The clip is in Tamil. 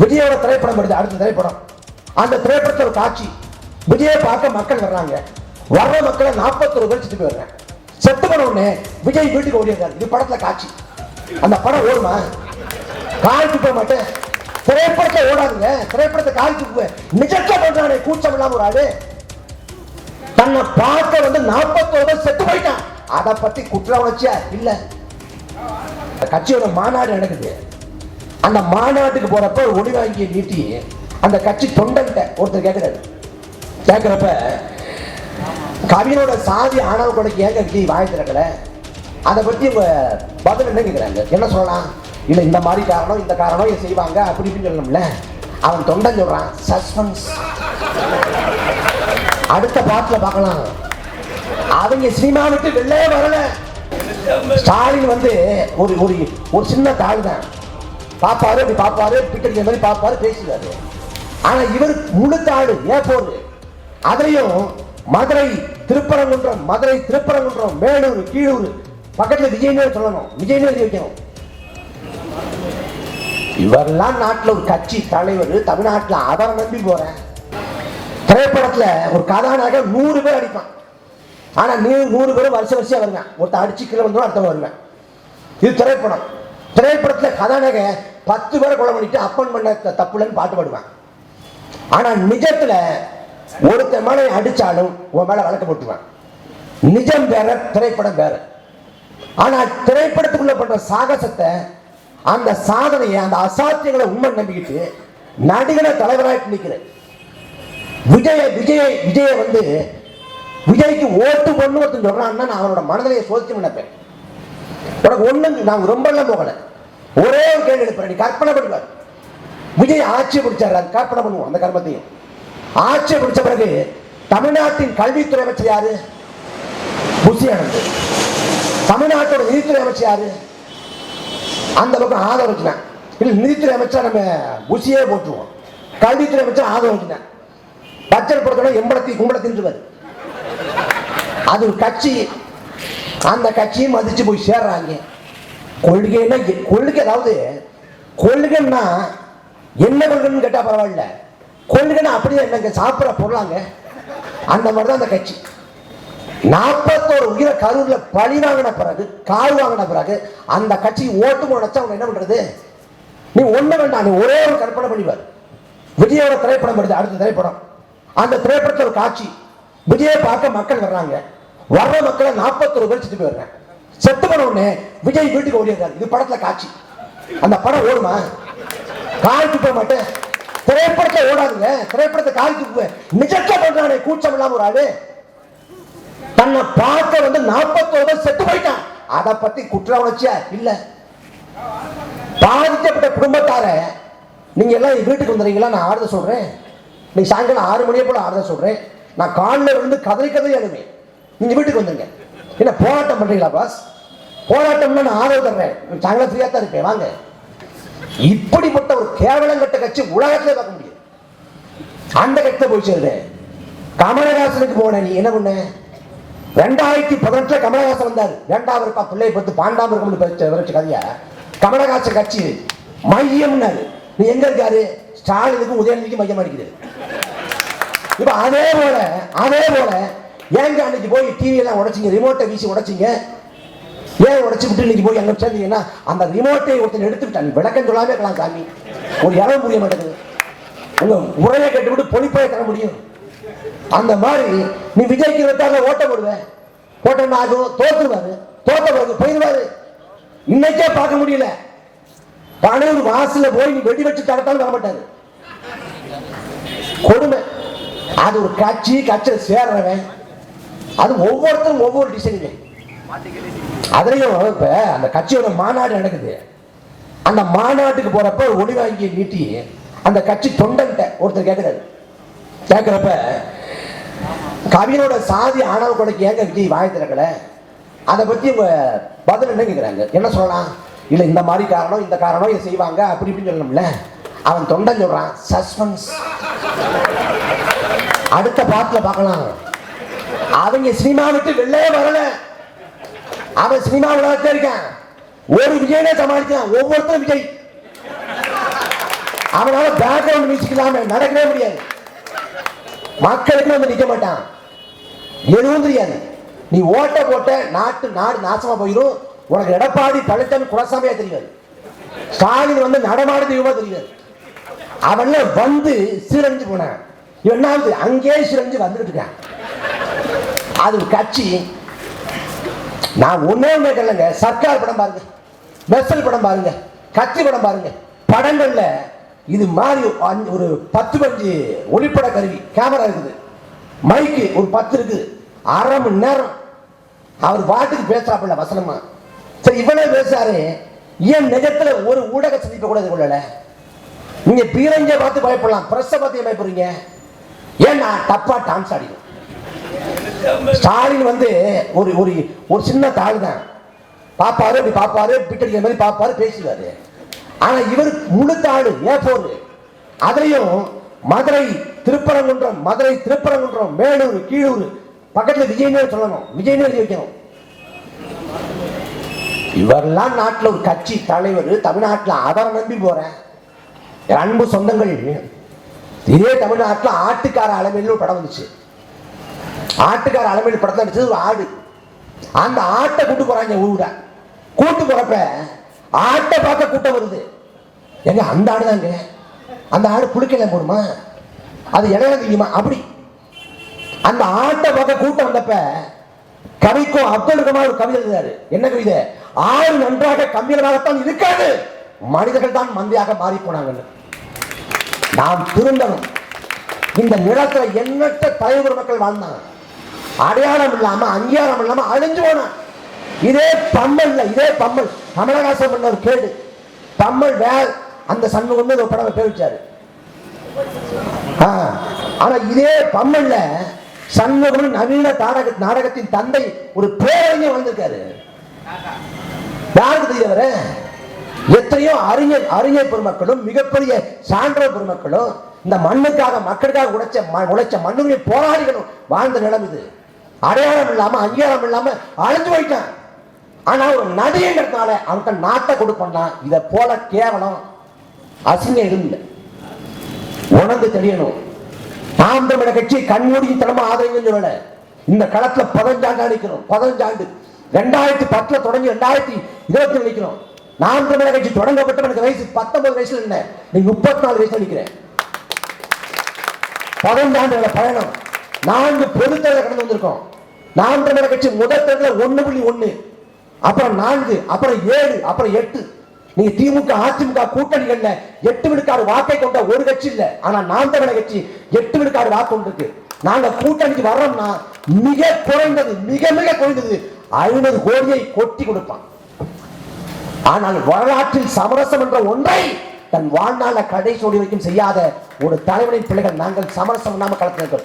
விஜயோட திரைப்படம் வருது அடுத்த திரைப்படம். அந்த திரைப்படத்தோட காட்சி. விஜயை பார்க்க மக்கள் வர்றாங்க. வர்ற மக்களை நாற்பத்தொரு பேர் செத்து போயிடுறேன் செத்து பண்ண உடனே விஜய் வீட்டுக்கு ஓடிடுறாரு இது படத்துல காட்சி. அந்த படம் ஓடுமா? கால் துப்ப மாட்டேன். திரைப்படத்தை ஓடாதுங்க. திரைப்படத்தை கால் துப்பு நிஜத்தை பண்றானே கூச்சம் இல்லாம ஒரு ஆளு. தன்னை பார்க்க வந்து நாற்பத்தோரு பேர் செத்து போயிட்டான். அதை பத்தி குற்ற உணர்ச்சியா? இல்ல. கட்சியோட மாநாடு நடக்குது. அந்த மாநாட்டுக்கு போறப்ப ஒரு ஒளி வாங்கிய நீட்டி அந்த கட்சி தொண்டன்ட்ட ஒருத்தர் கேட்கிறாரு கேட்கிறப்ப கவினோட சாதி ஆணவ கொடைக்கு ஏங்க விஜய் வாய் திறக்கல? அதை பத்தி உங்க பதில் என்ன கேட்கிறாங்க என்ன சொல்லலாம்? இல்லை இந்த மாதிரி காரணம் இந்த காரணம் இதை செய்வாங்க அப்படி இப்படின்னு சொல்லணும்ல. அவன் தொண்டன் சொல்றான் சஸ்பென்ஸ். அடுத்த பாட்டில் பார்க்கலாம். அவங்க சினிமா விட்டு வெளிலே வரல. ஸ்டாலின் வந்து ஒரு ஒரு ஒரு சின்ன தாள் தான் பாப்பாரு அப்படி பாப்பாரு பிக்கடிக்கிற மாதிரி பாப்பாரு பேசுவாரு ஆனா இவர் முழுத்தாடு ஏன் போரு. அதுலயும் மதுரை திருப்பரங்குன்றம் மதுரை திருப்பரங்குன்றம் மேலூர் கீழூர் பக்கத்துல விஜயநேர் சொல்லணும். விஜயநேர் வைக்கணும். இவரெல்லாம் நாட்டுல ஒரு கட்சி தலைவர் தமிழ்நாட்டுல அவரை நம்பி போறேன். திரைப்படத்துல ஒரு கதாநாயகன் நூறு பேர் அடிப்பான் ஆனா நீ நூறு பேரும் வருஷம் வருஷம் வருவேன். ஒருத்தர் அடிச்சு கீழே வந்துடும் அடுத்த வருவேன். இது திரைப்படம். திரைப்படத்தில் கதாநாயக பத்து பேரை கொலை பண்ணிட்டு அப்பன் பண்ண தப்புலன்னு பாட்டு பாடுவான் ஆனால் நிஜத்தில் ஒருத்த மேலே அடித்தாலும் உன் மேலே வழக்கு போட்டுவான் நிஜம் வேற திரைப்படம் வேற. ஆனால் திரைப்படத்துக்குள்ளே பண்ணுற சாகசத்தை அந்த சாதனையை அந்த அசாத்தியங்களை உண்மை நம்பிக்கிட்டு நடிகனை தலைவராக நிற்கிறேன் விஜய விஜய விஜய வந்து விஜய்க்கு ஓட்டு பொண்ணு ஒருத்தன் சொல்றான்னா நான் அவனோட மனநிலையை சோதிச்சு நினைப்பேன். உனக்கு ஒன்றும் நாங்கள் ரொம்பலாம் போகலை. ஒரே ஒரு கேள்வி எழுப்புறேன் நீ கற்பனை பண்ணுவார் விஜய் ஆட்சி பிடிச்சார் அது கற்பனை பண்ணுவோம் அந்த கர்மத்தையும். ஆட்சி பிடிச்ச பிறகு தமிழ்நாட்டின் கல்வித்துறை அமைச்சர் யாரு? புசி ஆனந்த் தமிழ்நாட்டோட நிதித்துறை அமைச்சர் யாரு? அந்த பக்கம் ஆதரவு வச்சுனேன் இல்லை நிதித்துறை அமைச்சர் நம்ம புசியே போட்டுருவோம். கல்வித்துறை அமைச்சர் ஆதரவு வச்சுனேன் பட்ஜெட் பொறுத்தவரை எம்பளத்தி கும்பலத்தின்றுவார் அது ஒரு கட்சி. அந்த கட்சியும் மதிச்சு போய் சேர்றாங்க. கொள்கைன்னா கொள்கை அதாவது கொள்கைன்னா என்ன கொள்கைன்னு கேட்டா பரவாயில்ல. கொள்கைன்னா அப்படியே என்னங்க சாப்பிட்ற பொருளாங்க அந்த மாதிரி தான் அந்த கட்சி. நாற்பத்தோரு உயிரை கரூர்ல பழி வாங்கின பிறகு கால் வாங்கின பிறகு அந்த கட்சி ஓட்டு முனைச்சா அவங்க என்ன பண்றது? நீ ஒண்ணு வேண்டாம் நீ ஒரே ஒரு கற்பனை பண்ணிவார் விஜயோட திரைப்படம் வருது அடுத்த திரைப்படம். அந்த திரைப்படத்தில் ஒரு காட்சி. விஜயை பார்க்க மக்கள் வர்றாங்க. வர்ற மக்களை நாற்பத்தொரு பேர் செத்து போயிடுறாங்க. செத்து போன உடனே விஜய் வீட்டுக்கு ஓடிடுறாரு இது படத்துல காட்சி. அந்த படம் ஓடுமா? கால் துப்ப மாட்டேன். திரைப்படத்தை ஓடாதுங்க. திரைப்படத்தை கால் போவேன் நிஜத்தை பண்றானே கூச்சம் இல்லாம ஒரு ஆளு. தன்னை பார்க்க வந்து நாற்பத்தோரு செத்து போயிட்டான். அதை பத்தி குற்ற உணர்ச்சியா? இல்ல. பாதிக்கப்பட்ட குடும்பத்தார நீங்க எல்லாம் என் வீட்டுக்கு வந்துடுறீங்களா நான் ஆறுத சொல்றேன். நீங்க சாயங்காலம் ஆறு மணியை போல ஆறுதல் சொல்றேன். நான் காலில் இருந்து கதறி கதறி அழுவேன் நீங்க வீட்டுக்கு வந்துருங்க. என்ன போராட்டம் பண்றீங்களா பாஸ் போராட்டம்னா நான் ஆதரவு தர்றேன். சாயங்காலம் ஃப்ரீயா தான் இருப்பேன். வாங்க. இப்படிப்பட்ட ஒரு கேவலங்கட்ட கட்சி உலகத்துல பார்க்க முடியும். அந்த கட்சியை போய் சேருது. கமலஹாசனுக்கு போன நீ என்ன பண்ண? ரெண்டாயிரத்தி பதினெட்டுல கமலஹாசன் வந்தார். ரெண்டாவது இருப்பா பிள்ளை பத்து பாண்டாம இருக்கும் வரைச்ச கதையா? கமலஹாசன் கட்சி மையம்னாரு. நீ எங்க இருக்காரு? ஸ்டாலினுக்கும் உதயநிதிக்கும் மையமா இருக்கிறது இப்ப அதே போல அதே போல ஏங்க அன்னைக்கு போய் டிவியெல்லாம் உடைச்சிங்க ரிமோட்டை வீசி உடைச்சிங்க? ஏன் உடைச்சு விட்டு இன்னைக்கு போய் அங்க சேர்ந்தீங்கன்னா அந்த ரிமோட்டை ஒருத்தன் எடுத்துக்கிட்டான் விளக்கம் சொல்லாமே இருக்கலாம் சாமி. ஒரு இடம் முடிய மாட்டேங்குது. உங்க உரையை கட்டுவிட்டு பொழிப்பாய தர முடியும். அந்த மாதிரி நீ விஜய்க்கு இருபத்தாறுல ஓட்ட போடுவ. ஓட்டம் ஆகும் தோத்துருவாரு. தோத்த பிறகு போயிடுவாரு. இன்னைக்கே பார்க்க முடியல. பனையூர் வாசல போய் நீ வெடி வச்சு தரத்தாலும் வர மாட்டாரு. கொடுமை. அது ஒரு கட்சி கட்சியில் சேர்றவன் அது ஒவ்வொருத்தரும் ஒவ்வொரு டிசைனுங்க அதுலயும் இப்ப அந்த கட்சியோட மாநாடு நடக்குது. அந்த மாநாட்டுக்கு போறப்ப ஒளி வாங்கிய நீட்டி அந்த கட்சி தொண்டன்ட்ட ஒருத்தர் கேட்கிறாரு கேட்கிறப்ப கவினோட சாதி ஆணவ கொடைக்கு ஏங்க விஜய் வாய் திறக்கல? அதை பத்தி உங்க பதில் என்ன கேட்கிறாங்க என்ன சொல்லலாம்? இல்ல இந்த மாதிரி காரணம் இந்த காரணம் இதை செய்வாங்க அப்படி இப்படின்னு சொல்லணும்ல. அவன் தொண்டன் சொல்றான் சஸ்பென்ஸ். அடுத்த பாட்டுல பார்க்கலாம். அவங்க சினிமா விட்டு வெளிலே வரல. அவன் சினிமா விளையாட்டு இருக்கான். ஒரு விஜயனே சமாளிக்கிறான். ஒவ்வொருத்தரும் விஜய். அவனால பேக்ரவுண்ட் மியூசிக் இல்லாம நடக்கவே முடியாது. மக்களுக்கு வந்து நிக்க மாட்டான். எதுவும் தெரியாது. நீ ஓட்ட போட்ட நாட்டு நாடு நாசமா போயிடும் உனக்கு எடப்பாடி பழனிசாமி குலசாமியா தெரியாது. ஸ்டாலின் வந்து நடமாடு தெய்வமா தெரியாது. அவன்ல வந்து சீரழிஞ்சு போனான். இவன் என்ன ஆகுது? அங்கேயே சீரழிஞ்சு வந்துட்டு இருக்கான். அது கட்சி. நான் ஒன்னே ஒண்ணே கேளுங்க. சர்க்கார் படம் பாருங்க. பெஸ்டல் படம் பாருங்க. கட்சி படம் பாருங்க. படங்கள்ல இது மாதிரி அஞ்சு- ஒரு பத்து பஞ்சு ஒளிப்பட கருவி கேமரா இருக்குது. மைக்கு ஒரு பத்து இருக்குது அரை மணி நேரம். அவர் பாட்டுக்கு பேசுறாப்புல வசனமா. சரி இவ்வளவு பேசுறாரு. ஏன் நிஜத்துல ஒரு ஊடக சந்திப்பை கூட இது கொள்ளல? நீங்க பீரங்க பார்த்து பயப்படலாம். பிரஸ்ஸை பார்த்து ஏன் பயப்படுறீங்க? ஏன்னா தப்பா டான்ஸ் ஆடிடும். ஸ்டாலின் வந்து ஒரு ஒரு ஒரு சின்ன தாள் தான். பாப்பாரு அப்படி பாப்பாரு பிட்டடிக்கிற மாதிரி பாப்பாரு பேசுவாரு ஆனா இவர் முழு தாடு ஏ போரு அதுலயும் மதுரை திருப்பரங்குன்றம் மதுரை திருப்பரங்குன்றம் மேலூர் கீழூர் பக்கத்துல விஜயநகர் சொல்லணும். விஜயநகர் வைக்கணும். இவரெல்லாம் நாட்டுல ஒரு கட்சி தலைவர் தமிழ்நாட்டுல அவரை நம்பி போறேன். அன்பு சொந்தங்கள் இதே தமிழ்நாட்டுல ஆட்டுக்கார அளவில் ஒரு படம் வந்துச்சு. ஆட்டுக்கார அலமையில் படத்தை அடிச்சது ஒரு ஆடு. அந்த ஆட்டை கூட்டு போறாங்க ஊட கூட்டு போறப்ப ஆட்டை பார்க்க கூட்டம் வருது. எங்க அந்த ஆடு தாங்க அந்த ஆடு புளிக்கலாம் போடுமா? அது இடையில தெரியுமா? அப்படி. அந்த ஆட்டை பார்க்க கூட்டம் வந்தப்ப கவிக்கும் அப்துல் கமால் ஒரு கவிதை எழுதுறாரு. என்ன கவிதை? ஆடு நன்றாக கம்பீரமாகத்தான் இருக்காது மனிதர்கள் தான் மந்தியாக மாறி போனாங்கன்னு நாம் திருந்தணும். இந்த நிலத்துல எண்ணற்ற தலைவர் மக்கள் வாழ்ந்தாங்க. அடையாளம் இல்லாம அங்கீகாரம் இல்லாம அழிஞ்சு போனான் இதே பம்மல்ல இதே பம்மல். கமலஹாசன் பண்ண ஒரு கேடு. பம்மல் வே அந்த சண்முகம் ஒரு படம் பேர் வச்சாரு. ஆனா இதே பம்மல்ல சண்முகம் நவீன தாரக நாடகத்தின் தந்தை ஒரு பேரறிஞர் வந்திருக்காரு. யாருக்கு தெரியவர எத்தனையோ அறிஞர் அறிஞர் பெருமக்களும் மிகப்பெரிய சான்றோர் பெருமக்களும் இந்த மண்ணுக்காக மக்களுக்காக உழைச்ச ம- உழைச்ச மண்ணுடைய போராளிகளும் வாழ்ந்த நிலம் இது. அடையாளம் இல்லாம அங்கீகாரம் இல்லாம அழிஞ்சு போயிட்டான். ஆனா ஒரு நடிகங்கிறதுனால அவன்கிட்ட நாட்டை கொடுப்பான் இதை போல கேவலம் அசிங்கம் இல்லை உணர்ந்து தெரியணும். நாம் தமிழர் கட்சி கண்மூடி தனமா ஆதரவு சொல்லல. இந்த களத்துல பதினஞ்சாண்டு அடிக்கணும் பதினஞ்சாண்டு ரெண்டாயிரத்தி பத்துல தொடங்கி ரெண்டாயிரத்தி இருபத்தி நினைக்கிறோம் நாம் தமிழக கட்சி தொடங்கப்பட்ட எனக்கு வயசு பத்தொன்பது வயசுல இல்லை. நீ முப்பத்தி நாலு வயசுல நிற்கிறேன் பதினஞ்சாண்டுகள பயணம். நான்கு பொதுத்தேர்தல் கடந்து வந்திருக்கோம். நாம் தமிழர் கட்சி முதல் தேர்தல் ஒண்ணு புள்ளி ஒண்ணு அப்புறம் நான்கு அப்புறம் ஏழு அப்புறம் எட்டு. நீங்க திமுக அதிமுக கூட்டணிகள்ல எட்டு விழுக்காடு வாக்கை கொண்ட ஒரு கட்சி இல்ல. ஆனா நாம் தமிழர் கட்சி எட்டு விழுக்காடு வாக்கு கொண்டிருக்கு. நாங்க கூட்டணிக்கு வர்றோம்னா மிக குறைந்தது மிக மிக குறைந்தது ஐநூறு கோடியை கொட்டி கொடுப்பான். ஆனால் வரலாற்றில் சமரசம் என்ற ஒன்றை தன் வாழ்நாள கடைசி நொடி வரைக்கும் செய்யாத ஒரு தலைவனின் பிள்ளைகள் நாங்கள் சமரசம் இல்லாமல் கலந்து